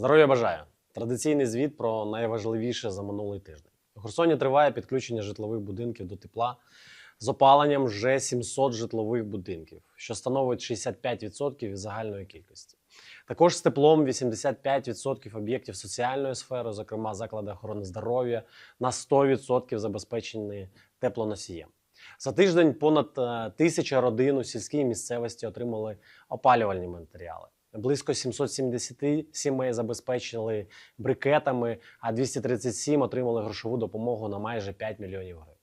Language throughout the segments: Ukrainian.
Здоров'я бажаю! Традиційний звіт про найважливіше за минулий тиждень. У Херсоні триває підключення житлових будинків до тепла з опаленням вже 700 житлових будинків, що становить 65% від загальної кількості. Також з теплом 85% об'єктів соціальної сфери, зокрема заклади охорони здоров'я, на 100% забезпечені теплоносієм. За тиждень понад е, тисяча родин у сільській місцевості отримали опалювальні матеріали. Близько 770 сімей забезпечили брикетами, а 237 отримали грошову допомогу на майже 5 мільйонів гривень.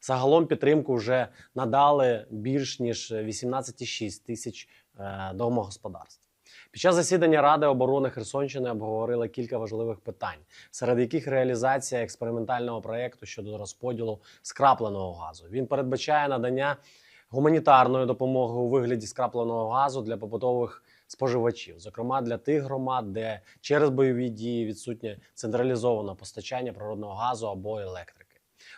Загалом підтримку вже надали більш ніж 18,6 тисяч е, домогосподарств. Під час засідання Ради оборони Херсонщини обговорили кілька важливих питань, серед яких реалізація експериментального проєкту щодо розподілу скрапленого газу. Він передбачає надання гуманітарної допомоги у вигляді скрапленого газу для побутових споживачів, зокрема для тих громад, де через бойові дії відсутнє централізоване постачання природного газу або електрики.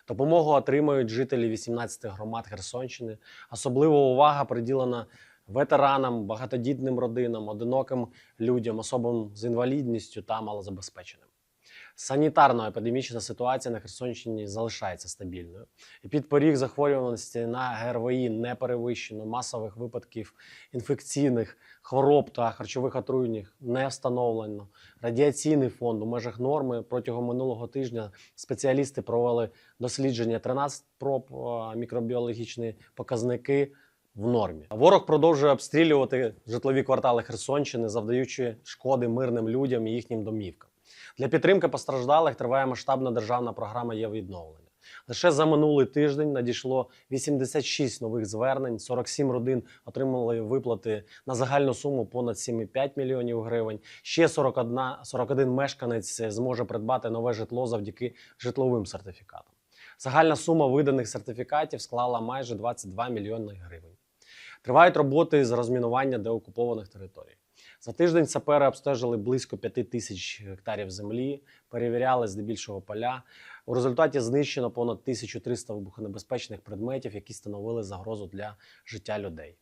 Допомогу отримають жителі 18 громад Херсонщини. Особлива увага приділена ветеранам, багатодітним родинам, одиноким людям, особам з інвалідністю та малозабезпеченим. Санітарно-епідемічна ситуація на Херсонщині залишається стабільною. Під поріг захворюваності на ГРВІ не перевищено, масових випадків інфекційних хвороб та харчових отруєнь не встановлено. Радіаційний фонд у межах норми протягом минулого тижня спеціалісти провели дослідження 13 проб мікробіологічні показники. В нормі ворог продовжує обстрілювати житлові квартали Херсонщини, завдаючи шкоди мирним людям і їхнім домівкам. Для підтримки постраждалих триває масштабна державна програма є відновлення. Лише за минулий тиждень надійшло 86 нових звернень, 47 родин отримали виплати на загальну суму понад 7,5 мільйонів гривень. Ще 41, 41 мешканець зможе придбати нове житло завдяки житловим сертифікатам. Загальна сума виданих сертифікатів склала майже 22 мільйони гривень. Тривають роботи з розмінування деокупованих територій. За тиждень сапери обстежили близько 5 тисяч гектарів землі, перевіряли здебільшого поля. У результаті знищено понад 1300 вибухонебезпечних предметів, які становили загрозу для життя людей.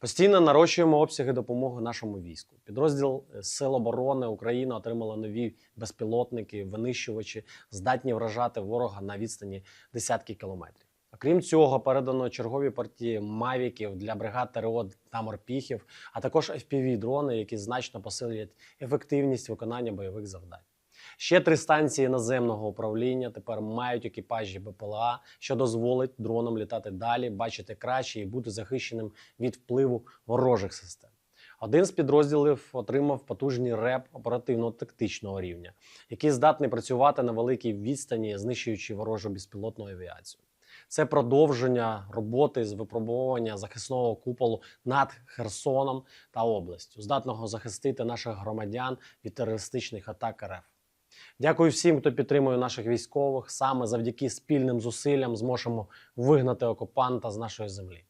Постійно нарощуємо обсяги допомоги нашому війську. Підрозділ Сил оборони України отримали нові безпілотники, винищувачі, здатні вражати ворога на відстані десятки кілометрів. Окрім цього, передано чергові партії мавіків для бригад ТРО та морпіхів, а також fpv дрони, які значно посилять ефективність виконання бойових завдань. Ще три станції наземного управління тепер мають екіпажі БПЛА, що дозволить дронам літати далі, бачити краще і бути захищеним від впливу ворожих систем. Один з підрозділів отримав потужний реп оперативно-тактичного рівня, який здатний працювати на великій відстані, знищуючи ворожу безпілотну авіацію. Це продовження роботи з випробування захисного куполу над Херсоном та областю, здатного захистити наших громадян від терористичних атак РФ. Дякую всім, хто підтримує наших військових. Саме завдяки спільним зусиллям зможемо вигнати окупанта з нашої землі.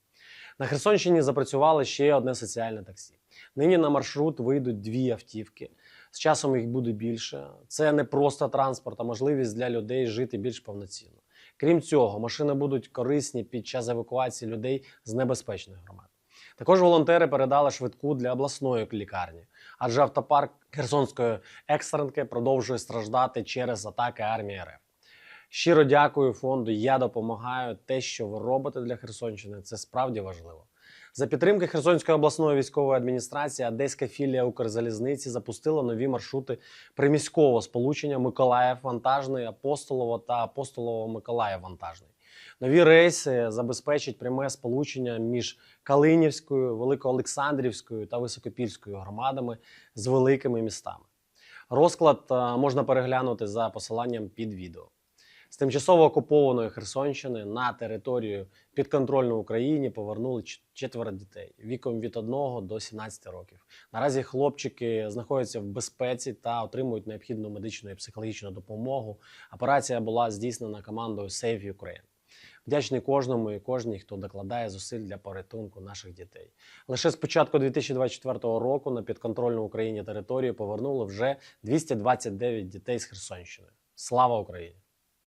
На Херсонщині запрацювало ще одне соціальне таксі. Нині на маршрут вийдуть дві автівки. З часом їх буде більше. Це не просто транспорт, а можливість для людей жити більш повноцінно. Крім цього, машини будуть корисні під час евакуації людей з небезпечних громад. Також волонтери передали швидку для обласної лікарні, адже автопарк Херсонської екстренки продовжує страждати через атаки армії РФ. Щиро дякую фонду. Я допомагаю. Те, що ви робите для Херсонщини, це справді важливо. За підтримки Херсонської обласної військової адміністрації Одеська філія Укрзалізниці запустила нові маршрути приміського сполучення Миколаїв Вантажний, Апостолово та Апостолово Миколаїв Вантажний. Нові рейси забезпечать пряме сполучення між Калинівською, Великоолександрівською та Високопільською громадами з великими містами. Розклад можна переглянути за посиланням під відео. З тимчасово окупованої Херсонщини на територію підконтрольну Україні повернули четверо дітей віком від 1 до 17 років. Наразі хлопчики знаходяться в безпеці та отримують необхідну медичну і психологічну допомогу. Операція була здійснена командою Save Ukraine. Вдячний кожному і кожній, хто докладає зусиль для порятунку наших дітей. Лише з початку 2024 року на підконтрольну Україні територію повернули вже 229 дітей з Херсонщини. Слава Україні!